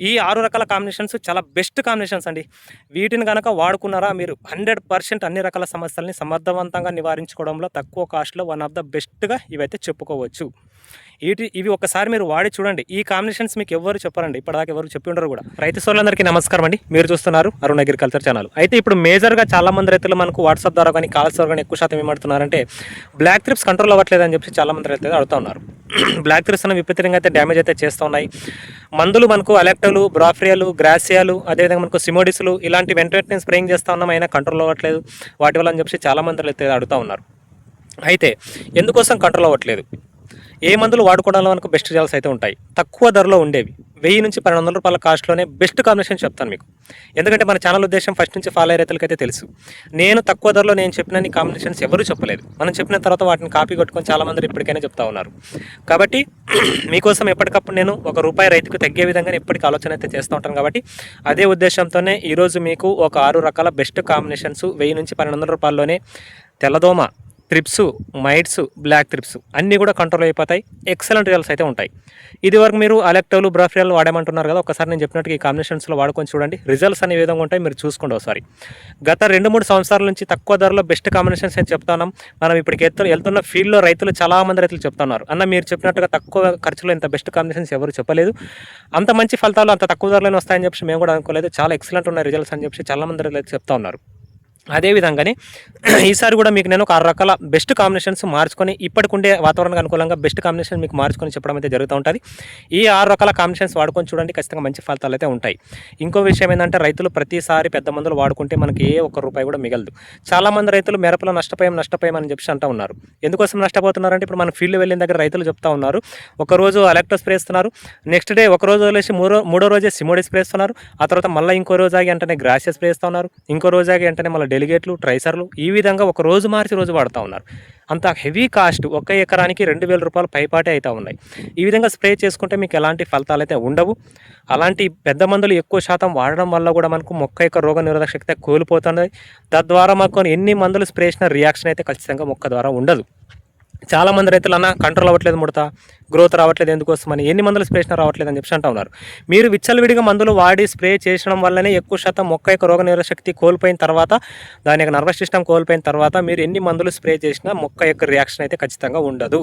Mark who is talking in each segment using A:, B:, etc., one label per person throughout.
A: ఈ ఆరు రకాల కాంబినేషన్స్ చాలా బెస్ట్ కాంబినేషన్స్ అండి. వీటిని కనుక వాడుకున్నారా మీరు హండ్రెడ్ పర్సెంట్ అన్ని రకాల సమస్యల్ని సమర్థవంతంగా నివారించుకోవడంలో తక్కువ కాస్ట్లో వన్ ఆఫ్ ద బెస్ట్గా ఇవైతే చెప్పుకోవచ్చు. వీటి ఇవి ఒకసారి మీరు వాడి చూడండి. ఈ కాంబినేషన్స్ మీకు ఎవరు చెప్పారండి. ఇప్పటిదాకా ఎవరు చెప్పి ఉండరు కూడా. రైతు సోళ్ళందరికీ నమస్కారం అండి. మీరు చూస్తున్నారు అరుణ్ అగ్రికల్చర్ ఛానల్. అయితే ఇప్పుడు మేజర్గా చాలా మంది రైతులు మనకు వాట్సాప్ ద్వారా కానీ కాల్స్ ద్వారా కానీ ఎక్కువ శాతం ఏమంటున్నారంటే బ్లాక్ త్రిప్స్ కంట్రోల్ అవ్వట్లేదు అని చెప్పి చాలా మంది రైతులు అడుగుతా ఉన్నారు. బ్లాక్ త్రిప్స్ అన్న విపరీతంగా అయితే డ్యామేజ్ అయితే చేస్తూ ఉన్నాయి. మందులు మనకు అలెక్టలు బ్రాఫ్రియాలు గ్రాసియాలు అదేవిధంగా మనకు సిమోడిస్లు ఇలాంటి వెంట వెంటనే స్ప్రేయింగ్ చేస్తూ ఉన్నాం. అయినా కంట్రోల్ అవ్వట్లేదు. వాటి వల్ల అని చెప్పి చాలా మంది అయితే అడుగుతూ ఉన్నారు. అయితే ఎందుకోసం కంట్రోల్ అవ్వట్లేదు? ఏ మందులు వాడుకోవడంలో మనకు బెస్ట్ రిజల్ట్స్ అయితే ఉంటాయి. తక్కువ ధరలో ఉండేవి. వెయ్యి నుంచి పన్నెండు వందల రూపాయల కాస్ట్లోనే బెస్ట్ కాంబినేషన్ చెప్తాను మీకు. ఎందుకంటే మన ఛానల్ ఉద్దేశం ఫస్ట్ నుంచి ఫాలో అయ్యే రైతులకైతే తెలుసు. నేను తక్కువ ధరలో నేను చెప్పిన కాంబినేషన్స్ ఎవరూ చెప్పలేదు. మనం చెప్పిన తర్వాత వాటిని కాపీ కొట్టుకొని చాలా మంది ఇప్పటికైనా చెప్తా ఉన్నారు. కాబట్టి మీకోసం ఎప్పటికప్పుడు నేను ఒక రూపాయి రైతుకు తగ్గే విధంగా ఎప్పటికీ ఆలోచన అయితే చేస్తూ ఉంటాను కాబట్టి అదే ఉద్దేశంతోనే ఈరోజు మీకు ఒక ఆరు రకాల బెస్ట్ కాంబినేషన్స్ వెయ్యి నుంచి పన్నెండు వందల రూపాయల్లోనే తెల్లదోమ ట్రిప్స్ మైట్స్ బ్లాక్ ట్రిప్స్ అన్నీ కూడా కంట్రోల్ అయిపోతాయి. ఎక్సలెంట్ రిజల్ట్స్ అయితే ఉంటాయి. ఇది వరకు మీరు అలెక్టోలు బ్రాఫియాలు వాడమంటున్నారు కదా ఒకసారి నేను చెప్పినట్టు ఈ కాంబినేషన్స్లో వాడుకొని చూడండి. రిజల్ట్స్ అనే విధంగా ఉంటాయి మీరు చూసుకోండి ఒకసారి. గత రెండు మూడు సంవత్సరాల నుంచి తక్కువ ధరలో బెస్ట్ కాంబినేషన్స్ అయితే చెప్తున్నాం. మనం ఇప్పటికి వెళ్తున్న ఫీల్డ్లో రైతులు చాలామంది రైతులు చెప్తున్నారు. అన్న మీరు చెప్పినట్టుగా తక్కువ ఖర్చులో ఇంత బెస్ట్ కాంబినేషన్స్ ఎవరు చెప్పలేదు. అంత మంచి ఫలితాలు అంత తక్కువ ధరలోనే వస్తాయని చెప్పి మేము కూడా అనుకోలేదు. చాలా ఎక్సలెంట్ ఉన్నాయి రిజల్ట్స్ అని చెప్పి చాలామంది రైతులు చెప్తా ఉన్నారు. అదేవిధంగానే ఈసారి కూడా మీకు నేను ఒక ఆరు రకాల బెస్ట్ కాంబినేషన్స్ మార్చుకొని ఇప్పటికుండే వాతావరణానికి అనుకూలంగా బెస్ట్ కాంబినేషన్ మీకు మార్చుకొని చెప్పడం అయితే జరుగుతూ ఉంటుంది. ఈ ఆరు రకాల కాంబినేషన్స్ వాడుకొని చూడండి ఖచ్చితంగా మంచి ఫలితాలు అయితే ఉంటాయి. ఇంకో విషయం ఏంటంటే రైతులు ప్రతిసారి పెద్ద మందులు వాడుకుంటే మనకి ఏ ఒక్క రూపాయి కూడా మిగలదు. చాలామంది రైతులు మిరపలో నష్టపోయాం నష్టపోయాం అని చెప్పి అంటూ ఉన్నారు. ఎందుకోసం నష్టపోతున్నారంటే ఇప్పుడు మన ఫీల్డ్ వెళ్ళిన దగ్గర రైతులు చెప్తా ఉన్నారు ఒక రోజు అలెక్టో స్ప్రే ఇస్తున్నారు నెక్స్ట్ డే ఒక రోజు వదిలేసి మూడో మూడో రోజే సిమోడి స్ప్రే ఇస్తున్నారు ఆ తర్వాత మళ్ళీ ఇంకో రోజు ఆగి వెంటనే గ్రాసియస్ స్ప్రే ఇస్తూ ఉన్నారు ఇంకో రోజు ఆగి వెంటనే మళ్ళీ డెలిగేట్లు ట్రైసర్లు ఈ విధంగా ఒక రోజు మార్చి రోజు వాడుతూ ఉన్నారు. అంత హెవీ కాస్ట్ ఒక ఎకరానికి రెండు వేల రూపాయలు పైపాటే అవుతూ ఉన్నాయి. ఈ విధంగా స్ప్రే చేసుకుంటే మీకు ఎలాంటి ఫలితాలు అయితే ఉండవు. అలాంటి పెద్ద మందులు ఎక్కువ శాతం వాడడం వల్ల కూడా మనకు మొక్క యొక్క రోగ నిరోధక శక్తి కోల్పోతుంది. తద్వారా మాకు ఎన్ని మందులు స్ప్రే చేసిన రియాక్షన్ అయితే ఖచ్చితంగా మొక్క ద్వారా ఉండదు. చాలా మంది రైతులు అన్న కంట్రోల్ అవ్వట్లేదు ముడత గ్రోత్ రావట్లేదు ఎందుకోసమని ఎన్ని మందులు స్ప్రే చేసినా రావట్లేదు అని చెప్పి అంటా ఉన్నారు. మీరు విచ్చలవిడిగా మందులు వాడి స్ప్రే చేయడం వల్లనే ఎక్కువ శాతం మొక్క యొక్క రోగ శక్తి కోల్పోయిన తర్వాత దాని యొక్క నర్వస్ సిస్టమ్ కోల్పోయిన తర్వాత మీరు ఎన్ని మందులు స్ప్రే చేసినా మొక్క యొక్క రియాక్షన్ అయితే ఖచ్చితంగా ఉండదు.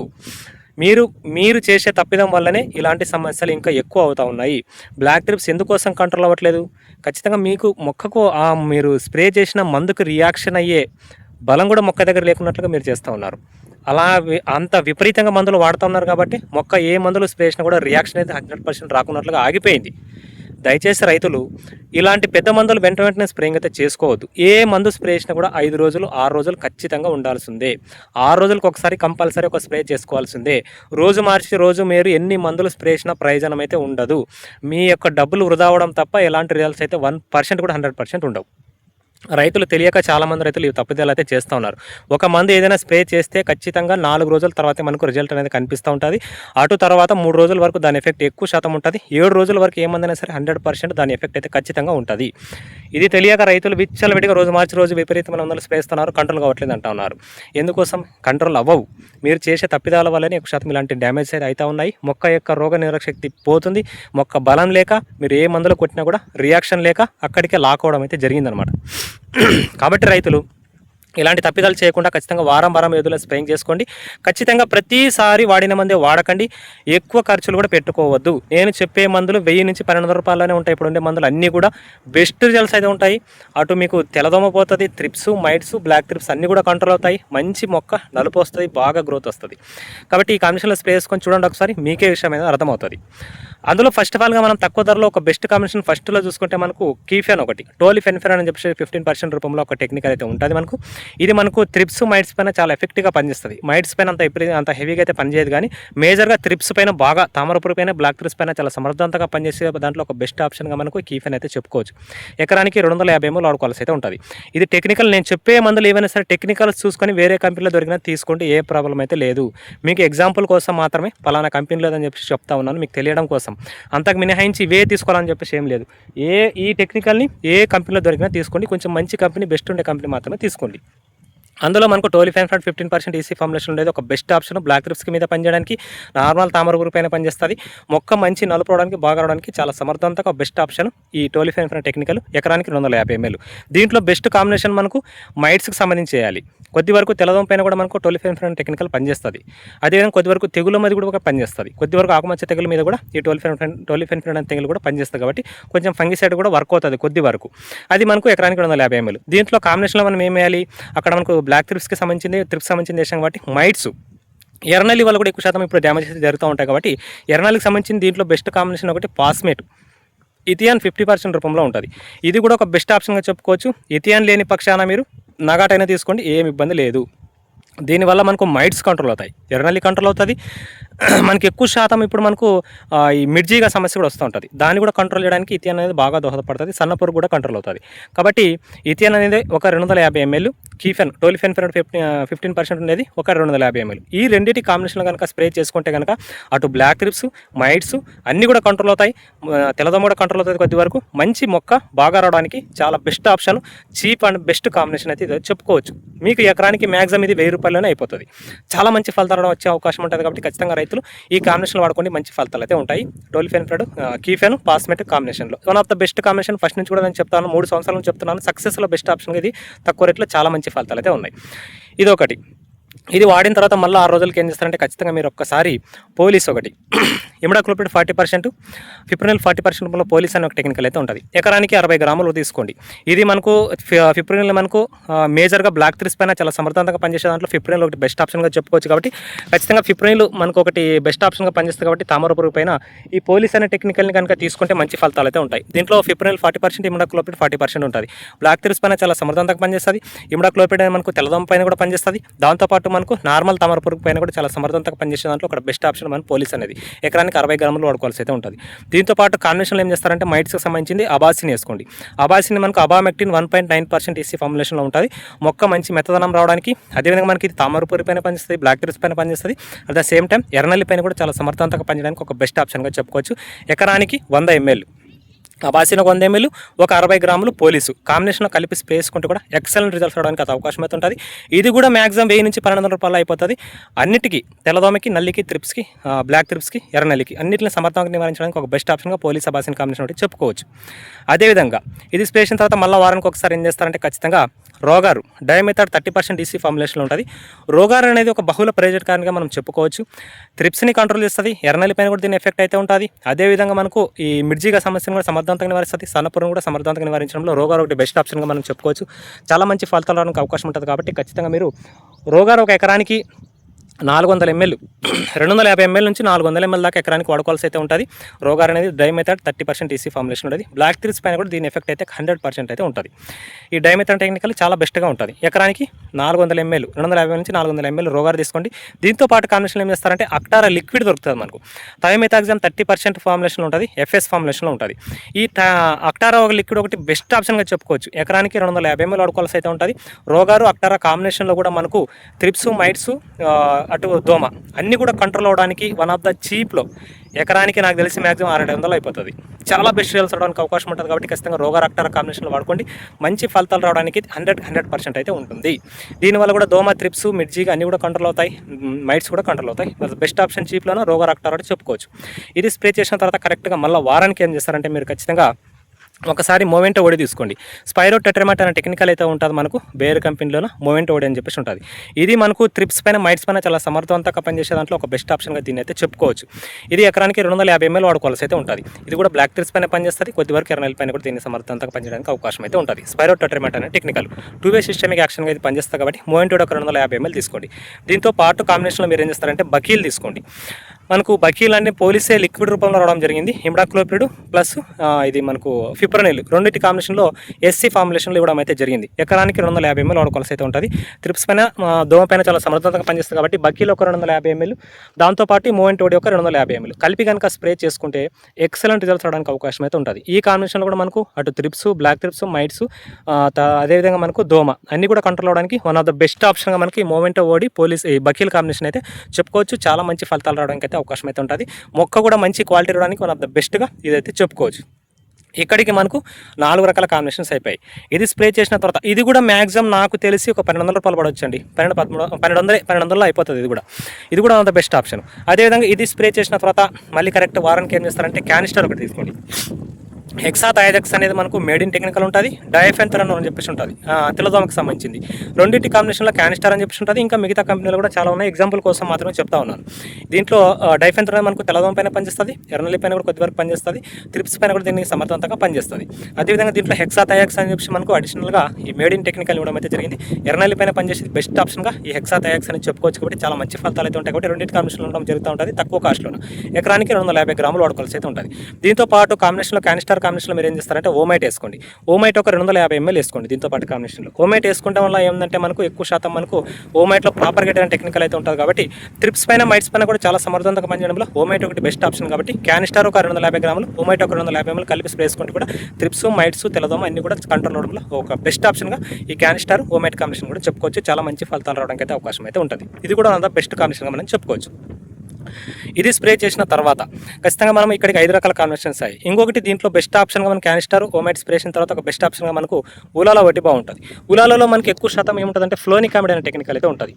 A: మీరు మీరు చేసే తప్పిదం వల్లనే ఇలాంటి సమస్యలు ఇంకా ఎక్కువ అవుతూ ఉన్నాయి. బ్లాక్ ట్రిప్స్ ఎందుకోసం కంట్రోల్ అవ్వట్లేదు? ఖచ్చితంగా మీకు మొక్కకు ఆ మీరు స్ప్రే చేసిన మందుకు రియాక్షన్ అయ్యే బలం కూడా మొక్క దగ్గర లేకున్నట్లుగా మీరు చేస్తూ ఉన్నారు. అలా అంత విపరీతంగా మందులు వాడుతూ ఉన్నారు కాబట్టి మొక్క ఏ మందులు స్ప్రే చేసినా కూడా రియాక్షన్ అయితే హండ్రెడ్ పర్సెంట్ రాకున్నట్లుగా ఆగిపోయింది. దయచేసి రైతులు ఇలాంటి పెద్ద మందులు వెంట వెంటనే స్ప్రేయింగ్ అయితే చేసుకోవద్దు. ఏ మందు స్ప్రే చేసినా కూడా ఐదు రోజులు ఆరు రోజులు ఖచ్చితంగా ఉండాల్సిందే. ఆరు రోజులకు ఒకసారి కంపల్సరీ ఒక స్ప్రే చేసుకోవాల్సిందే. రోజు మార్చి రోజు మీరు ఎన్ని మందులు స్ప్రే చేసినా ప్రయోజనం అయితే ఉండదు. మీ యొక్క డబ్బులు వృధా అవడం తప్ప ఎలాంటి రిజల్ట్స్ అయితే వన్ పర్సెంట్ కూడా హండ్రెడ్ పర్సెంట్ ఉండవు. రైతులు తెలియక చాలా మంది రైతులు ఈ తప్పిదాలు అయితే చేస్తూ ఉన్నారు. ఒక మందు ఏదైనా స్ప్రే చేస్తే ఖచ్చితంగా నాలుగు రోజుల తర్వాత మనకు రిజల్ట్ అనేది కనిపిస్తూ ఉంటుంది. అటు తర్వాత మూడు రోజుల వరకు దాని ఎఫెక్ట్ ఎక్కువ శాతం ఉంటుంది. ఏడు రోజుల వరకు ఏ మందైనా సరే హండ్రెడ్ పర్సెంట్ దాని ఎఫెక్ట్ అయితే ఖచ్చితంగా ఉంటుంది. ఇది తెలియక రైతులు విచ్చలవిడిగా రోజు మార్చి రోజు విపరీతమైన మందులు స్ప్రే ఇస్తున్నారు కంట్రోల్ కావట్లేదు అంటా ఉన్నారు. ఎందుకోసం? కంట్రోల్ అవ్వవు. మీరు చేసే తప్పిదాల వల్లనే ఎక్కువ శాతం ఇలాంటి డ్యామేజ్ అయితే అవుతూ ఉన్నాయి. మొక్క యొక్క రోగ శక్తి పోతుంది. మొక్క బలం లేక మీరు ఏ మందులు కొట్టినా కూడా రియాక్షన్ లేక అక్కడికే లాక్ అవడం అయితే జరిగిందనమాట. కాబట్టి రైతులు ఇలాంటి తప్పిదాలు చేయకుండా ఖచ్చితంగా వారం వారం ఏదో స్ప్రేయింగ్ చేసుకోండి. ఖచ్చితంగా ప్రతిసారి వాడిన మందే వాడకండి. ఎక్కువ ఖర్చులు కూడా పెట్టుకోవద్దు. నేను చెప్పే మందులు వెయ్యి నుంచి పన్నెండు రూపాయలనే ఉంటాయి. ఇప్పుడు ఉండే మందులు అన్నీ కూడా బెస్ట్ రిజల్ట్స్ అయితే ఉంటాయి. అటు మీకు తెలదోమ పోతుంది త్రిప్స్ మైట్స్ బ్లాక్ త్రిప్స్ అన్నీ కూడా కంట్రోల్ అవుతాయి. మంచి మొక్క నలుపు వస్తుంది బాగా గ్రోత్ వస్తుంది. కాబట్టి ఈ కాంబినేషన్లో స్ప్రే చేసుకొని చూడండి ఒకసారి మీకే విషయం అనేది అర్థమవుతుంది. అందులో ఫస్ట్ ఆఫ్ ఆల్గా మనం తక్కువ ధరలో ఒక బెస్ట్ కాంబినేషన్ ఫస్ట్లో చూసుకుంటే మనకు కీఫెన్ ఒకటి టోలీ ఫెన్ఫెన్ అని చెప్పి ఫిఫ్టీన్ పర్సెంట్ రూపంలో ఒక టెక్నిక్ అయితే ఉంటుంది మనకు. ఇది మనకు త్రిప్స్ మైట్స్ పైన చాలా ఎఫెక్ట్గా పనిచేస్తుంది. మైట్స్ పైన అంత ఎప్పుడు అంత హెవీగా అయితే పనిచేయదు కానీ మేజర్గా త్రిప్స్ పైన బాగా తామరపురి పైన బ్లాక్ త్రిప్స్ పైన చాలా సమర్థవంతంగా పనిచేసే దాంట్లో ఒక బెస్ట్ ఆప్షన్గా మనకు కీఫెన్ అయితే చెప్పుకోవచ్చు. ఎకరానికి రెండు వందల యాభై ఎంఎల్ వాడుకోవాల్సి అయితే ఉంటుంది. ఇది టెక్నికల్ నేను చెప్పే మందులు ఏవైనా సరే టెక్నికల్స్ చూసుకొని వేరే కంపెనీలో దొరికినా తీసుకోండి ఏ ప్రాబ్లం అయితే లేదు. మీకు ఎగ్జాంపుల్ కోసం మాత్రమే పలానా కంపెనీ లేదని చెప్పి చెప్తా ఉన్నాను మీకు తెలియడం కోసం. అంతకు మినహాయించి ఇవే తీసుకోవాలని చెప్పేసి ఏం లేదు. ఏ ఈ టెక్నికల్ని ఏ కంపెనీలో దొరికినా తీసుకోండి కొంచెం మంచి కంపెనీ బెస్ట్ ఉండే కంపెనీ మాత్రమే తీసుకోండి. అందులో మనకు టోలిఫెన్ ఫ్రంట్ ఫిఫ్టీన్ పర్సెంట్ ఈసీ ఫార్ములేషన్ ఉండేది. ఒక బెస్ట్ ఆప్షన్ బ్లాక్ ట్రిప్స్కి మీద పనిచేయడానికి నార్మల్ తామర గురి పైన పనిచేస్తుంది. మొక్క మంచి నలుపు రావడానికి బాగా రావడానికి చాలా సమర్థవంతంగా బెస్ట్ ఆప్షన్ ఈ టోలిఫెన్ ఫ్రంట్ టెక్నికల్ ఎకరానికి రెండు వందల యాభై ఎంఎల్. దీంట్లో బెస్ట్ కాంబినేషన్ మనకు మైట్స్కి సంబంధించి చేయాలి. కొద్ది వరకు తెల్లదం పైన కూడా మనకు టోలిఫెన్ఫ్రన్ టెక్నికల్ పనిచేస్తుంది. అదేవిధంగా కొద్ది వరకు తెగుల మీద కూడా ఒక పనిచేస్తుంది. కొద్ది వరకు ఆకుమచ్చ తెగుల మీద కూడా ఈ టోలిఫెన్ ఫ్రంట్ తెగులు కూడా పనిచేస్తుంది కాబట్టి కొంచెం ఫంగిసైడ్ కూడా వర్క్ అవుతుంది కొద్ది వరకు. అది మనకు ఎకరానికి రెండు వందల యాభై ఎంఎల్. దీంట్లో కాంబినేషన్లో మనం ఏం వేయాలి? అక్కడ మనకు బ్లాక్ త్రిప్స్కి సంబంధించింది త్రిప్స్ సంబంధించింది దేశం కాబట్టి మైట్స్. ఎర్రనల్లి వల్ల కూడా ఎక్కువ శాతం ఇప్పుడు డ్యామేజ్ జరుగుతూ ఉంటాయి కాబట్టి ఎర్రనల్లికి సంబంధించిన దీంట్లో బెస్ట్ కాంబినేషన్ ఒకటి పాస్మేట్ ఇథియాన్ ఫిఫ్టీ పర్సెంట్ రూపంలో ఉంటుంది. ఇది కూడా ఒక బెస్ట్ ఆప్షన్గా చెప్పుకోవచ్చు. ఇథియాన్ లేని పక్షాన మీరు నగాటైనా తీసుకోండి ఏమి ఇబ్బంది లేదు. దీనివల్ల మనకు మైట్స్ కంట్రోల్ అవుతాయి. ఎర్రనల్లి కంట్రోల్ అవుతుంది. మనకి ఎక్కువ శాతం ఇప్పుడు మనకు ఈ మిర్జీగా సమస్య కూడా వస్తూ ఉంటుంది. దాన్ని కూడా కంట్రోల్ చేయడానికి ఇథియన్ అనేది బాగా దోహదపడుతుంది సన్నపురుగు కూడా కంట్రోల్ అవుతుంది. కాబట్టి ఇథియన్ అనేది ఒక రెండు వందల యాభై ఎంఎల్ కీఫెన్ టోలిఫెన్ ఫెన్ ఫిఫ్టీన్ ఫిఫ్టీన్ పర్సెంట్ ఉండేది ఒక రెండు వందల యాభై ఎంఎల్. ఈ రెండింటి కాంబినేషన్లో కనుక స్ప్రే చేసుకుంటే కనుక అటు బ్లాక్ రిప్స్ మైట్స్ అన్నీ కూడా కంట్రోల్ అవుతాయి. ఆ, తెల్లదోమ కూడా కంట్రోల్ అవుతుంది కొద్ది వరకు. మంచి మొక్క బాగా రావడానికి చాలా best option cheap and best combination అయితే చెప్పుకోవచ్చు. మీకు ఎకరానికి మ్యాక్సిమం ఇది వెయ్యి రూపాయలనే అయిపోతుంది. చాలా మంచి ఫలితాలు వచ్చే అవకాశం ఉంటుంది కాబట్టి ఖచ్చితంగా రైతులు ఈ కాంబినేషన్ వాడుకొని మంచి ఫలితాలు అయితే ఉంటాయి. టోలిఫెన్ ఫ్రెడ్ కీఫెన్ పాస్మెటిక్ కాంబినేషన్లో one of the best combination first నుంచి కూడా నేను చెప్తాను మూడు సంవత్సరాల నుంచి చెప్తున్నాను సక్సెస్లో బెస్ట్ ఆప్షన్ ఇది. తక్కువ రేట్లో చాలా మంచి ఫలితాలు అయితే ఉన్నాయి. ఇది ఒకటి ఇది వాడిన తర్వాత మళ్ళీ ఆరు రోజులకి ఏం చేస్తారంటే ఖచ్చితంగా మీరు ఒక్కసారి పోలీస్ ఒకటి imidacloprid forty percent fipronil forty percent police అనే ఒక టెక్నికల్ అయితే ఉంటుంది. ఎకరానికి అరవై గ్రాములు తీసుకోండి. ఇది మనకు ఫిప్రినల్ మనకు మేజర్గా బ్లాక్ త్రిస్ పైన చాలా సమర్థవంతంగా పనిచేసే దాంట్లో ఫిప్రినల్ ఒకటి బెస్ట్ ఆప్షన్గా చెప్పుకోవచ్చు కాబట్టి ఖచ్చితంగా ఫిప్రినల్ మనకు ఒకటి బెస్ట్ ఆప్షన్గా పనిచేస్తుంది కాబట్టి తామర పురుగు పైన ఈ పోలీస్ అనే టెక్నికల్ని కనుక తీసుకుంటే మంచి ఫలితాలు అయితే ఉంటాయి. దీంట్లో fipronil forty percent imidacloprid forty percent ఉంటుంది. బ్లాక్ త్రిస్ పైన చాలా సమర్థవంతంగా పనిచేస్తుంది. ఇమిడాక్లోపిడ్ అనే మనకు తెల్లదోమ పైన కూడా పనిచేస్తుంది. దాంతోపాటు మనకు నార్మల్ తామర పురుగు పైన కూడా చాలా సమర్థవంతంగా పనిచేసే దాంట్లో ఒక బెస్ట్ ఆప్షన్ మన పోలీస్ అనేది. ఎకరానికి అరవై గ్రాములు వాడుకోవాల్సి అయితే ఉంటుంది. దీంతో పాటు కాన్వెన్షన్లో ఏం చేస్తారంటే మైట్స్కి సంబంధించింది అబాసిని వేసుకోండి. అబాసిని మనకు abamectin one point nine percent EC ఫార్ములేషన్లో ఉంటుంది. మొక్క మంచి మెత్తదనం రావడానికి అదేవిధంగా మనకి ఇది తామరపూరి పైన పనిచేస్తుంది బ్లాక్ టెరిస్ పైన పనిచేస్తుంది. అట్ ద సేమ్ టైం ఎర్రనల్లి పైన కూడా చాలా సమర్థవంతంగా పనిచేయడానికి ఒక బెస్ట్ ఆప్షన్గా చెప్పుకోవచ్చు. ఎకరానికి వంద ఎంఎల్. ఆ బాసిన వంద ఎంఎల్ ఒక అరవై గ్రాములు పోలీసు. కాంబినేషన్లో కలిపి స్పేస్ చేసుకుంటే కూడా ఎక్సలెంట్ రిజల్ట్స్ రావడానికి అది అవకాశం అయితే ఉంటుంది. ఇది కూడా మ్యాక్సిమం వెయ్యి నుంచి పన్నెండు వందల రూపాయలు అయిపోతుంది. అన్నిటికీ తెల్లదోమకి నల్లికి త్రిప్స్కి బ్లాక్ త్రిప్స్కి ఎర్ర నల్లికి సమర్థవంగా సమర్థంగా నివారించడానికి ఒక బెస్ట్ ఆప్షన్గా పోలీస్ అబాసిన కాంబినేషన్ ఒకటి చెప్పుకోవచ్చు. అదేవిధంగా ఇది స్పేసిన తర్వాత మళ్ళీ వారానికి ఒకసారి ఏం చేస్తారంటే ఖచ్చితంగా రోగారు డయామీటర్ థర్టీ పర్సెంట్ ఈసీ ఫార్ములేషన్లో ఉంటుంది. రోగారు అనేది ఒక బహుళ ప్రయోజనకారంగా మనం చెప్పుకోవచ్చు. త్రిప్స్ని కంట్రోల్ చేస్తుంది ఎర్రనల్లి పైన కూడా దీని ఎఫెక్ట్ అయితే ఉంటుంది. అదేవిధంగా మనకు ఈ మిర్జిగా సమస్యను కూడా సమర్థవంతంగా నివారిస్తుంది సన్నపురం కూడా సమర్థవంతంగా నివారించడంలో రోగారు ఒకటి బెస్ట్ ఆప్షన్గా మనం చెప్పుకోవచ్చు. చాలా మంచి ఫలితాలు రావడానికి అవకాశం ఉంటుంది కాబట్టి ఖచ్చితంగా మీరు రోగారు ఒక ఎకరానికి నాలుగు వందల ఎంఎల్ రెండు వందల యాభై ఎంఎల్ నుంచి నాలుగు వందల ఎంఎల్ దాకా ఎకరానికి వాడుకోవాల్సి అయితే ఉంటుంది. రోగార్ అనేది dimethoate thirty percent EC formulation ఉంటుంది బ్లాక్ త్రిస్ పైన కూడా దీని ఎఫెక్ట్ అయితే హండ్రెడ్ పర్సెంట్ అయితే ఉంటుంది. ఈ డైమెథడ్ టెక్నికల్ చాలా బెస్ట్గా ఉంటుంది. ఎకరానికి నాలుగు వందల ఎంఎల్ రెండు వందల యాభై నుంచి నాలుగు వందల ఎంఎల్ రోగార్ తీసుకోండి. దీంతో పాటు కాంబినేషన్ ఏం చేస్తారంటే అక్టారా లిక్విడ్ దొరుకుతుంది మనకు. థైమెథాక్సిజన్ థర్టీ పర్సెంట్ ఫార్ములేషన్ ఉంటుంది ఎఫ్ఎస్ ఫార్ములేషన్లో ఉంటుంది. ఈ అక్టారా ఒక లిక్విడ్ ఒకటి బెస్ట్ ఆప్షన్గా చెప్పుకోవచ్చు. ఎకరానికి రెండు వందల యాభై ఎంఎల్ వాడుకోవాల్సి అయితే ఉంటుంది. రోగారు అక్టారా కాంబినేషన్లో కూడా మనకు త్రిప్స్ మైట్స్ అటు దోమ. అన్నీ కూడా కంట్రోల్ అవ్వడానికి వన్ ఆఫ్ ద చీప్లో ఎకరానికి నాకు తెలిసి మ్యాక్సిమం ఆరేడు వందలు అయిపోతుంది. చాలా బెస్ట్ రిజల్ట్స్ రావడానికి అవకాశం ఉంటుంది కాబట్టి ఖచ్చితంగా రోగ అక్టారా కాంబినేషన్లో వాడుకోండి. మంచి ఫలితాలు రావడానికి హండ్రెడ్ హండ్రెడ్ పర్సెంట్ అయితే ఉంటుంది. దీనివల్ల కూడా దోమ త్రిప్స్ మిర్జీగా అన్నీ కూడా కంట్రోల్ అవుతాయి. మైట్స్ కూడా కంట్రోల్ అవుతాయి. బెస్ట్ ఆప్షన్ చీప్లోనే రోగారు అక్టారా చెప్పుకోవచ్చు. ఇది స్ప్రే చేసిన తర్వాత కరెక్ట్గా మళ్ళీ వారానికి ఏం చేస్తారంటే మీరు ఖచ్చితంగా ఒకసారి మోమెంటో ఓడి తీసుకోండి. స్పైరో టెట్రమాట్ అనే టెక్నికల్ అయితే ఉంటుంది మనకు. బేర్ కంపెనీలో మోమెంటో ఓడి అని చెప్పేసి ఉంటుంది. ఇది మనకు త్రిప్స్ పైన మైట్స్ పైన చాలా సమర్థవంతంగా పనిచేసే దాంట్లో ఒక బెస్ట్ ఆప్షన్గా దీన్ని అయితే చెప్పుకోవచ్చు. ఇది ఎకరానికి రెండు వందల యాభై ఎంఎల్ వాడుకోవాల్సి అయితే ఉంటుంది. ఇది కూడా బ్లాక్ త్రిప్స్ పైన పనిచేస్తుంది. కొద్దివరకు ఎర్నల్ పైన కూడా దీన్ని సమర్థవంతంగా పనిచేయడానికి అవకాశం అయితే ఉంటుంది. స్పైరో టెట్రమాట్ అనే టెక్నికల్ టూ వే సిస్టమిక్ యాక్షన్గా ఇది పనిచేస్తుంది కాబట్టి మోమెంటో ఒక రెండు వందల యాభై ఎంఎల్ తీసుకోండి. దీంతో పాటు కాంబినేషన్లో మీరు ఏం చేస్తారంటే బకీల్ తీసుకోండి. మనకు బకీల్ అనే పోలీసే లిక్విడ్ రూపంలో రావడం జరిగింది. ఇమ్డాక్లోపిడ్ ప్లస్ ఇది మనకు ఫిప్రనిల్ రెండింటి కాంబినేషన్లో ఎస్సీ ఫార్ములేషన్లో ఇవ్వడం అయితే జరిగింది. ఎకరానికి రెండు వందల యాభై ఎంఎల్ వాడుకోవాల్సి అయితే ఉంటుంది. త్రిప్స్ పైన దోమ పైన చాలా సమర్థవంతంగా పనిచేస్తుంది కాబట్టి బకీల్ ఒక రెండు వందల యాభై ఎంఎల్ దాంతోపాటు మూమెంట్ ఓడి ఒక రెండు వందల యాభై ఎంఎల్ కలిపి కనుక స్ప్రే చేసుకుంటే ఎక్సలెంట్ రిజల్ట్స్ రావడానికి అవకాశం అయితే ఉంటుంది. ఈ కాంబినేషన్లో కూడా మనకు అటు త్రిప్స్ బ్లాక్ త్రిప్స్ మైట్స్ అదేవిధంగా మనకు దోమ అన్ని కూడా కంట్రోల్ అవడానికి వన్ ఆఫ్ ద బెస్ట్ ఆప్షన్గా మనకి మూమెంట్ ఓడి పోలీస్ ఈ బకీల్ కాంబినేషన్ అయితే చెప్పుకోవచ్చు. చాలా మంచి ఫలితాలు రావడానికి అయితే అవకాశం అయితే ఉంటుంది. మొక్క కూడా మంచి క్వాలిటీ రావడానికి వన్ ఆఫ్ ద బెస్ట్గా ఇదైతే చెప్పుకోవచ్చు. ఇక్కడికి మనకు నాలుగు రకాల కాంబినేషన్స్ అయిపోయాయి. ఇది స్ప్రే చేసిన తర్వాత ఇది కూడా మ్యాక్సిమం నాకు తెలిసి ఒక పన్నెండు వందల రూపాయలు పడవచ్చండి పన్నెండు పదమూడు పన్నెండు వందల పన్నెండు వందలు అయిపోతుంది ఇది కూడా. ఇది కూడా అంత బెస్ట్ ఆప్షన్. అదేవిధంగా ఇది స్ప్రే చేసిన తర్వాత మళ్ళీ కరెక్ట్ వారానికి ఏం చేస్తారంటే క్యానిస్టర్ ఒకటి తీసుకోండి. హెక్సా థైజెక్స్ అనేది మనకు మేడ్ ఇన్ టెక్నికల్ ఉంటుంది డయఫెంథరన్ అని చెప్పేసి ఉంటుంది. తెలదోమకి సంబంధించింది. రెండింటి కాంబినేషన్లో క్యానిస్టర్ అని చెప్పేసి ఉంటుంది ఇంకా మిగతా కంపెనీలు కూడా చాలా ఉన్నాయి. ఎగ్జాంపుల్ కోసం మాత్రమే చెప్తా ఉన్నాను. దీంట్లో డైఫెంథరన్ మనకు తెలదోమ పైన పనిచేస్తుంది ఎర్రనల్లి పైన కూడా కొద్దివరకు పనిచేస్తుంది త్రిప్స్ పైన కూడా దీనికి సమర్థవంతంగా పనిచేస్తుంది. అదేవిధంగా దీంట్లో హెక్సా థయాక్స్ అని చెప్పి మనకు అడిషనల్గా ఈ మేడ్ ఇన్ టెక్నికల్ ఇవ్వడం అయితే జరిగింది. ఎర్రనల్లి పైన పనిచేసేది బెస్ట్ ఆప్షన్గా ఈ హెక్సా థయాక్స్ అని చెప్పుకోవచ్చు కాబట్టి చాలా మంచి ఫలితాలు అయితే ఉంటాయి కాబట్టి రెండింటి కాంబినేషన్లో ఉండడం జరుగుతూ ఉంటుంది తక్కువ కాస్ట్లో ఎకరానికి రెండు వందల యాభై గ్రాములు వాడుకోవాల్సి అయితే ఉంటుంది. దీంతో పాటు కాంబినేషన్లో క్యానిస్టర్ కాంబినేషన్లో మీరు ఏం చేస్తారంటే ఓమైట్ వేసుకోండి. ఓమైట్ ఒక రెండు వందల యాభై ఎంఎల్ వేసుకోండి దీంతో పాటు కాంబినేషన్లో. ఓమైట్ వేసుకోవడం వల్ల ఏంటంటే మనకు ఎక్కువ శాతం మనకు ఓమైట్లో ప్రాపర్ గేట్ టెక్నికల్ అయితే ఉంటుంది కాబట్టి ట్రిప్స్ పైన మైట్స్ పైన కూడా చాలా సమర్థవంతంగా పనిచేయడంలో ఓమైట్ ఒకటి బెస్ట్ ఆప్షన్ కాబట్టి క్యానిస్టార్ ఒక రెండు వందల యాభై గ్రాములు ఓమైట్ ఒక రెండు వందల యాభై ఎంఎల్ కలిపి స్ప్రే వేసుకుంటే కూడా ట్రిప్స్ మైట్స్ తెల్లదోమ అన్ని కూడా కంట్రోల్ అవడంలో ఒక బెస్ట్ ఆప్షన్గా ఈ క్యానిస్టార్ ఓమైట్ కాంబినేషన్ కూడా చెప్పుకోవచ్చు. చాలా మంచి ఫలితాలు రావడానికి అయితే అవకాశం అయితే ఉంటుంది. ఇది కూడా అంత బెస్ట్ కాంబినేషన్గా మనం చెప్పుకోవచ్చు. ఇది స్ప్రే చేసిన తర్వాత ఖచ్చితంగా మనం ఇక్కడికి ఐదు రకాల కాంబినేషన్స్ అయ్యి ఇంకొకటి దీంట్లో బెస్ట్ ఆప్షన్గా మనకి క్యానిస్టర్ ఓమైట్ స్ప్రే చేసిన తర్వాత ఒక బెస్ట్ ఆప్షన్గా మనకు ఉలాల వడ్డీ బాగుంటుంది. ఉలాలలో మనకి ఎక్కువ శాతం ఏముంటుందంటే ఫ్లోనిక్ కామెడీ అనే టెక్నికల్ అయితే ఉంటుంది.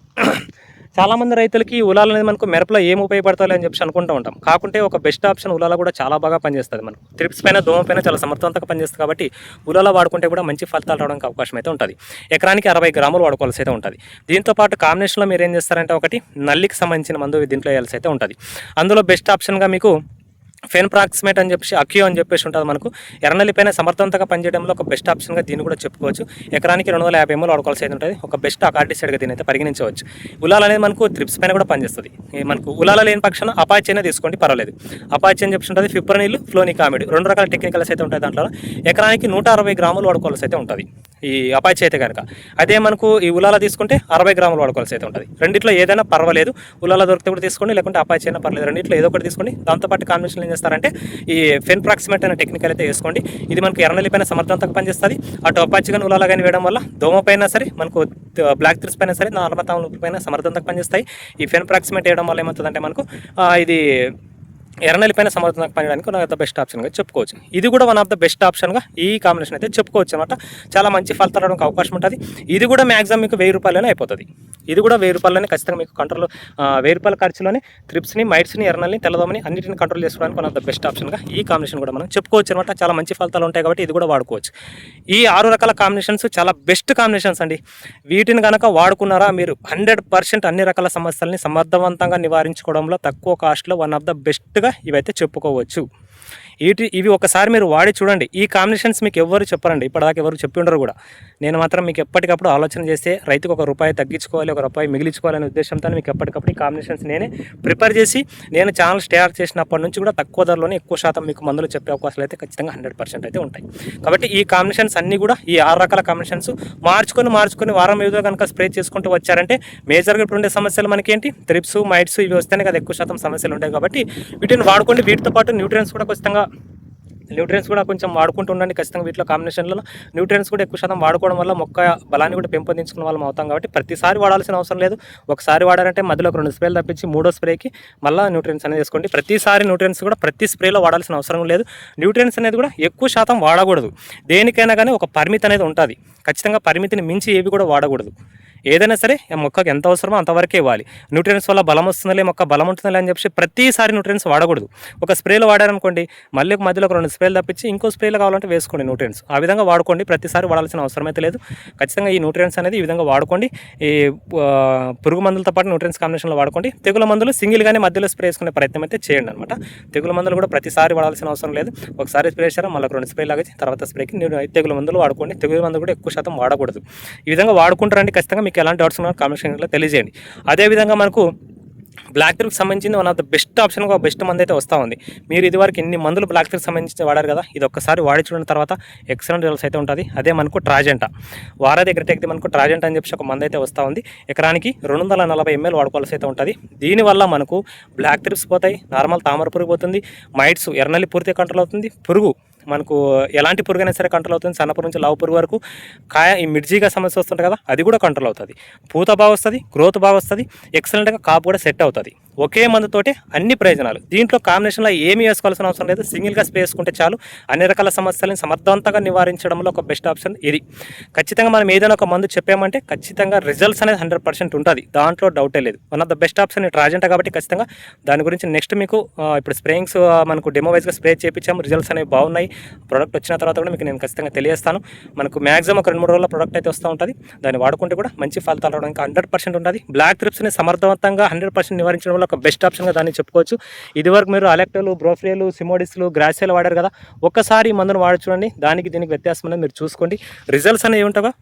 A: చాలామంది రైతులకి ఉలాలు అనేది మనకు మిరపలో ఏం ఉపయోగపడతాయి అని చెప్పి అనుకుంటూ ఉంటాం. కాకుంటే ఒక బెస్ట్ ఆప్షన్ ఉలాల కూడా చాలా బాగా పనిచేస్తుంది మనకు. త్రిప్స్ పైన దోమ పైన చాలా సమర్థవంతంగా పనిచేస్తుంది కాబట్టి ఉలాల వాడుకుంటే కూడా మంచి ఫలితాలు రావడానికి అవకాశం అయితే ఉంటుంది. ఎకరానికి అరవై గ్రాములు వాడుకోవాల్సి అయితే ఉంటుంది. దీంతో పాటు కాంబినేషన్లో మీరు ఏం చేస్తారంటే ఒకటి నల్లికి సంబంధించిన మందు దీంట్లో వేయాల్సి అయితే ఉంటుంది. అందులో బెస్ట్ ఆప్షన్గా మీకు ఫెన్ ప్రాక్సిమేట్ అని చెప్పేసి అక్యూ అని చెప్పేసి ఉంటుంది మనకు. ఎర్రనల్లి పైన సమర్థవంతంగా పనిచేయడంలో ఒక బెస్ట్ ఆప్షన్గా దీన్ని కూడా చెప్పుకోవచ్చు. ఎకరానికి రెండు వందల యాభై ఎంఎల్ వాడుకోవాల్సి అయితే ఉంటుంది. ఒక బెస్ట్ అకార్డిసైడ్గా దీని అయితే పరిగణించవచ్చు. ఉలాల అనేది మనకు త్రిప్స్ పైన కూడా పనిచేస్తుంది. మనకు ఉలాల లేని పక్షాన అపాచి అయినా తీసుకోండి పర్వాలేదు. అపాచి అని చెప్పేసి ఉంటుంది. ఫిప్రనీలు ఫ్లోని కామెడీ రెండు రకాల టెక్నికల్స్ అయితే ఉంటాయి దాంట్లో. ఎకరానికి నూట అరవై గ్రాములు వాడుకోవాల్సి అయితే ఉంటుంది. ఈ అపాచి అయితే కనుక. అదే మనకు ఈ ఉలాల తీసుకుంటే అరవై గ్రాములు వాడుకోవాల్సి అయితే ఉంటుంది. రెండిట్లో ఏదైనా పర్వాలేదు. ఉలాల దొరికితే కూడా తీసుకోండి లేకుంటే అపాచి అయినా పర్లేదు రెండిట్లో ఏదో ఒకటి తీసుకోండి. దాంతోపాటు కాంబినేషన్ ఏం చేస్తారంటే ఈ ఫెన్ ప్రాక్సిమేట్ అనే టెక్నికల్ అయితే వేసుకోండి. ఇది మనకు ఎర్రనల్లి పైన సమర్థవంతంగా పనిచేస్తుంది. అటు అపాచి కానీ ఉలాల కానీ వేయడం వల్ల దోమ పైన సరే మనకు బ్లాక్ త్రిస్ పైన సరే నార్మతాం పైన సమర్థవంతంగా పనిచేస్తాయి. ఈ ఫెన్ ప్రాక్సిమేట్ వేయడం వల్ల ఏమవుతుందంటే మనకు ఇది ఎర్రనెల్లి పైన సమర్థవంతంగా పనిచేయడానికి వన్ ఆఫ్ ద బెస్ట్ ఆప్షన్గా చెప్పుకోవచ్చు. ఇది కూడా వన్ ఆఫ్ ద బెస్ట్ ఆప్షన్గా ఈ కాంబినేషన్ అయితే చెప్పుకోవచ్చు అనమాట చాలా మంచి ఫలితాలు రావడానికి అవకాశం ఉంటుంది. ఇది కూడా మ్యాక్సిమం మీకు వెయ్యి రూపాయలనే అయిపోతుంది. ఇది కూడా వెయ్యి రూపాయలనే ఖచ్చితంగా మీకు కంట్రోల్ వెయ్యి రూపాయల ఖర్చులోనే త్రిప్స్ని మైట్స్ని ఎర్రనల్ని తెల్లదోమని అన్నిటిని కంట్రోల్ చేసుకోవడానికి వన్ ఆఫ్ ద బెస్ట్ ఆప్షన్గా ఈ కాంబినేషన్ కూడా మనం చెప్పుకోవచ్చు అనమాట చాలా మంచి ఫలితాలు ఉంటాయి కాబట్టి ఇది కూడా వాడుకోవచ్చు. ఈ ఆరు రకాల కాంబినేషన్స్ చాలా బెస్ట్ కాంబినేషన్స్ అండి. వీటిని కనుక వాడుకున్నారా మీరు హండ్రెడ్ పర్సెంట్ అన్ని రకాల సమస్యల్ని సమర్థవంతంగా నివారించుకోవడంలో తక్కువ కాస్ట్లో వన్ ఆఫ్ ద బెస్ట్గా ఇవైతే చెప్పుకోవచ్చు. వీటి ఇవి ఒకసారి మీరు వాడి చూడండి. ఈ కాంబినేషన్స్ మీకు ఎవరు చెప్పరండి. ఇప్పటిదాకా ఎవరు చెప్పి ఉండరు కూడా. నేను మాత్రం మీకు ఎప్పటికప్పుడు ఆలోచన చేస్తే రైతుకు ఒక రూపాయి తగ్గించుకోవాలి ఒక రూపాయి మిగిలించుకోవాలనే ఉద్దేశంతో మీకు ఎప్పటికప్పుడు ఈ కాంబినేషన్స్ నేనే ప్రిపేర్ చేసి నేను ఛానల్ స్టార్ట్ చేసినప్పటి నుంచి కూడా తక్కువ ధరలోనే ఎక్కువ శాతం మీకు మందులు చెప్పే అవకాశాలు అయితే ఖచ్చితంగా హండ్రెడ్ పర్సెంట్ అయితే ఉంటాయి. కాబట్టి ఈ కాంబినేషన్స్ అన్నీ కూడా ఈ ఆరు రకాల కాంబినేషన్స్ మార్చుకొని మార్చుకొని వారం ఏదో కనుక స్ప్రే చేసుకుంటూ వచ్చారంటే మేజర్గా ఇప్పుడు ఉండే సమస్యలు మనకేంటి? త్రిప్స్ మైట్స్ ఇవి వస్తేనే కదా ఎక్కువ శాతం సమస్యలు ఉంటాయి కాబట్టి వీటిని వాడుకోండి. వీటితో పాటు న్యూట్రియన్స్ కూడా ఖచ్చితంగా న్యూట్రియన్స్ కూడా కొంచెం వాడుకుంటూ ఉండండి. ఖచ్చితంగా వీటిలో కాంబినేషన్లలో న్యూట్రియన్స్ కూడా ఎక్కువ శాతం వాడుకోవడం వల్ల మొక్క బలాన్ని కూడా పెంపొందించుకున్న వాళ్ళం అవుతాం కాబట్టి ప్రతిసారి వాడాల్సిన అవసరం లేదు. ఒకసారి వాడారంటే మధ్యలో ఒక రెండు స్ప్రేలు తప్పించి మూడో స్ప్రేకి మళ్ళీ న్యూట్రియన్స్ అనేది వేసుకోండి. ప్రతిసారి న్యూట్రియన్స్ కూడా ప్రతి స్ప్రేలో వాడాల్సిన అవసరం లేదు. న్యూట్రియన్స్ అనేది కూడా ఎక్కువ శాతం వాడకూడదు. దేనికైనా కానీ ఒక పరిమితి అనేది ఉంటుంది. ఖచ్చితంగా పరిమితిని మించి ఏవి కూడా వాడకూడదు. ఏదైనా సరే మొక్కకు ఎంత అవసరమో అంతవరకే ఇవ్వాలి. న్యూట్రియన్స్ వల్ల బలం వస్తుందిలే మొక్క బలం ఉంటుందిలే అని చెప్పి ప్రతిసారి న్యూట్రియన్స్ వాడకూడదు. ఒక స్ప్రేలో వాడారనుకోండి మళ్ళీ ఒక మధ్యలో ఒక రెండు స్ప్రేలు తప్పించి ఇంకో స్ప్రేలో కావాలంటే వేసుకోండి న్యూట్రియన్స్ ఆ విధంగా వాడుకోండి ప్రతిసారి వాడాల్సిన అవసరం అయితే లేదు. ఖచ్చితంగా ఈ న్యూట్రియన్స్ అనేది ఈ విధంగా వాడుకోండి. ఈ పురుగు మందులతో పాటు న్యూట్రియన్స్ కాంబినేషన్లో వాడుకోండి. తెగుల మందులు సింగిల్గానే మధ్యలో స్ప్రే చేసుకునే ప్రయత్నం అయితే చేయండి అనమాట తెగుల మందులు కూడా ప్రతిసారి వాడాల్సిన అవసరం లేదు. ఒకసారి స్ప్రే చేశారా మళ్ళీ రెండు స్ప్రే లాగా తర్వాత స్ప్రేకి తెగుల మందులు వాడుకోండి. తెగుల మందులు కూడా ఎక్కువ శాతం వాడకూడదు. ఈ విధంగా వాడుకుంటారండి ఖచ్చితంగా మీకు ఎలాంటి డౌట్స్ ఉన్నా కామెంట్ తెలియజేయండి. అదేవిధంగా మనకు బ్లాక్ టిర్కి సంబంధించింది వన్ ఆఫ్ ద బెస్ట్ ఆప్షన్గా బెస్ట్ మంది అయితే వస్తూ ఉంది. మీరు ఇదివరకు ఎన్ని మందులు బ్లాక్ టిర్కి సంబంధించి వాడారు కదా? ఇది ఒక్కసారి వాడి చూడిన తర్వాత ఎక్సలెంట్ రిజల్ట్స్ అయితే ఉంటుంది. అదే మనకు ట్రాజెంటా వారా దగ్గర అయితే మనకు ట్రాజెంట్ అని చెప్పి ఒక మంది అయితే వస్తూ ఉంది. ఎకరానికి రెండు వందల నలభై ఎంఎల్ వాడుకోవాల్సి అయితే ఉంటుంది. దీనివల్ల మనకు బ్లాక్ టిప్స్ పోతాయి. నార్మల్ తామర పురుగు పోతుంది. మైట్స్ ఎర్రనల్లి పూర్తిగా కంట్రోల్ అవుతుంది. పురుగు మనకు ఎలాంటి పురుగు అయినా సరే కంట్రోల్ అవుతుంది. సన్న పురుగు నుంచి లావు పురుగు వరకు కాయ ఈ మిర్జీగా సమస్య వస్తుంది కదా అది కూడా కంట్రోల్ అవుతుంది. పూత బాగా వస్తుంది గ్రోత్ బాగా వస్తుంది. ఎక్సలెంట్గా కాపు కూడా సెట్ అవుతుంది. ఒకే మందుతోటి అన్ని ప్రయోజనాలు. దీంట్లో కాంబినేషన్లో ఏమి వేసుకోవాల్సిన అవసరం లేదు. సింగిల్గా స్ప్రే వేసుకుంటే చాలు. అన్ని రకాల సమస్యలను సమర్థవంతంగా నివారించడంలో ఒక బెస్ట్ ఆప్షన్ ఇది. ఖచ్చితంగా మనం ఏదైనా ఒక మందు చెప్పామంటే ఖచ్చితంగా రిజల్ట్స్ అనేది హండ్రెడ్ పర్సెంట్ ఉంటుంది. దాంట్లో డౌటే లేదు. One of the best option ట్రాజెంట్ కాబట్టి ఖచ్చితంగా దాని గురించి నెక్స్ట్ మీకు ఇప్పుడు స్ప్రేయింగ్స్ మనకు డెమో వైజ్గా స్ప్రే చేయించాము రిజల్ట్స్ అనేవి బాగున్నాయి. ప్రోడక్ట్ వచ్చిన తర్వాత కూడా మీకు నేను ఖచ్చితంగా తెలియస్తాను మనకు మ్యాక్సిమం ఒక రెండు మూడు రోజుల ప్రోడక్ట్ అయితే వస్తూ ఉంటుంది. దాన్ని వాడుకుంటే కూడా మంచి ఫలితాలు రావడానికి హండ్రెడ్ పర్సెంట్ ఉంటుంది. బ్లాక్ ట్రిప్స్ని సమర్థవంతంగా హండ్రెడ్ పర్సెంట్ నివారించడం వల్ల ఒక బెస్ట్ ఆప్షన్గా దాన్ని చెప్పుకోవచ్చు. ఇదివరకు మీరు అలెక్టోలు బ్రోఫ్రియలు సిమోడిస్లు గ్రాసియాలు వాడారు కదా ఒక్కసారి ఈ మందును వాడి చూడండి. దానికి దీనికి వ్యత్యాసం అనేది మీరు చూసుకోండి. రిజల్ట్స్ అనేవి ఉంటావా?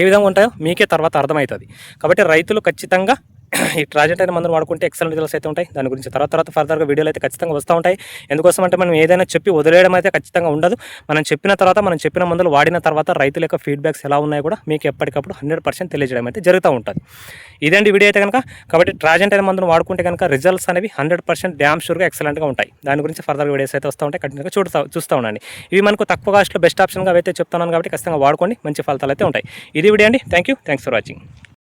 A: ఏ విధంగా ఉంటాయో మీకే తర్వాత అర్థమవుతుంది. కాబట్టి రైతులు ఖచ్చితంగా ఈ ట్రాజెంట్ అయిన మందులు వాడుకుంటే ఎక్సలెంట్ రిజల్ట్స్ అయితే ఉంటాయి. దాని గురించి తర్వాత తర్వాత ఫర్దర్గా వీడియోలు అయితే ఖచ్చితంగా వస్తూ ఉంటాయి. ఎందుకోసం అంటే మనం ఏదైనా చెప్పి వదిలేయడం అయితే ఖచ్చితంగా ఉండదు. మనం చెప్పిన తర్వాత మనం చెప్పిన మందులు వాడిన తర్వాత రైతుల యొక్క ఫీడ్బ్యాక్స్ ఎలా ఉన్నాయో కూడా మీకు ఎప్పటికప్పుడు హండ్రెడ్ పర్సెంట్ తెలియజేయడం అయితే జరుగుతూ ఉంటుంది. ఇదండి వీడియో అయితే కనుక కాబట్టి ట్రాజెంట్ అయిన మందులు వాడుకుంటే కనుక రిజల్ట్స్ అనేవి హండ్రెడ్ పర్సెంట్ డ్యామ్ షూర్గా ఎక్సలెంట్గా ఉంటాయి. దాని గురించి ఫర్దర్ వీడియోస్ అయితే వస్తూ ఉంటాయి. కంటిన్యూగా చూడతా చూస్తూ ఉండండి. ఇవి మనకు తక్కువ కాస్ట్లో బెస్ట్ ఆప్షన్గా అయితే చెప్తున్నాను కాబట్టి ఖచ్చితంగా వాడుకోండి. మంచి ఫలితాలు అయితే ఉంటాయి. ఇది వీడియో అండి. Thank you thanks for watching